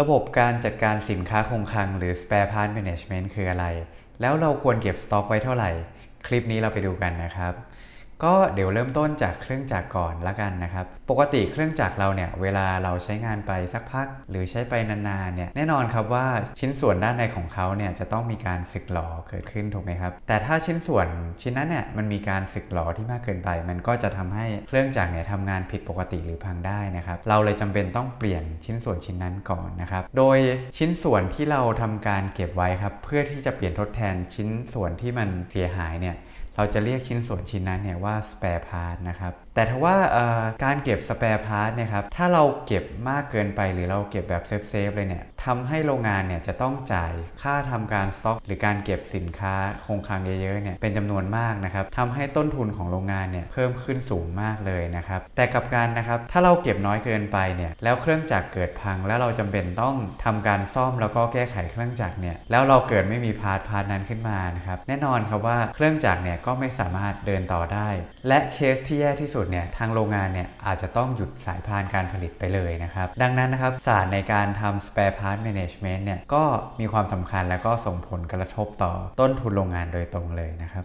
ระบบการจัดการสินค้าคงคลังหรือ spare part management คืออะไร แล้วเราควรเก็บสต็อกไว้เท่าไหร่ คลิปนี้เราไปดูกันนะครับ ก็เดี๋ยวเริ่มต้นจากเครื่องจักรก่อนละกันนะครับ ปกติเครื่องจักรเราเนี่ยเวลาเราใช้งานไปสักพัก หรือใช้ไปนานๆเนี่ยแน่นอนครับว่าชิ้นส่วนด้านในของเขาเนี่ยจะต้องมีการสึกหรอเกิดขึ้นถูกไหมครับ แต่ถ้าชิ้นส่วนชิ้นนั้นเนี่ยมันมีการสึกหรอที่มากเกินไป มันก็จะทำให้เครื่องจักรเนี่ยทำงานผิดปกติหรือพังได้นะครับเราเลยจำเป็นต้องเปลี่ยนชิ้นส่วนชิ้นนั้นก่อนนะครับโดยชิ้นส่วนที่เราทำการเก็บไว้ครับเพื่อที่จะเปลี่ยนทดแทนชิ้นส่วนที่มันเสียหายเนี่ยเราจะเรียกชิ้นส่วนชิ้นนั้นเนี่ยว่า่า spare part นะครับ แต่ถ้าว่าการเก็บ spare part เนี่ยครับ ถ้าเราเก็บมากเกินไปหรือเราเก็บแบบเซฟๆเลยเนี่ยทำให้โรงงานเนี่ยจะต้องจ่ายค่าทำการสต็อก หรือการเก็บสินค้าคงคลังเยอะๆเนี่ยเป็นจำนวนมากนะครับทำให้ต้นทุนของโรงงานเนี่ยเพิ่มขึ้นสูงมากเลยนะครับแต่กับการนะครับถ้าเราเก็บน้อยเกินไปเนี่ยแล้วเครื่องจักรเกิดพัง แล้วเราจำเป็นต้องทำการซ่อมแล้วก็แก้ไขเครื่องจักรเนี่ยแล้วเราเกิดไม่มีพาร์ทพาร์ทนั้นขึ้นมานะครับแน่นอนครับว่าเครื่องจักรเนี่ยก็ไม่สามารถเดินต่อได้ และเคสที่แย่ที่สุดเนี่ยทางโรงงานเนี่ยอาจจะต้องหยุดสายพานการผลิตไปเลยนะครับดังนั้นนะครับศาสตร์ในการทำ spare part management เนี่ยก็มีความสำคัญแล้วก็ส่งผลกระทบต่อต้นทุนโรงงานโดยตรงเลยนะครับ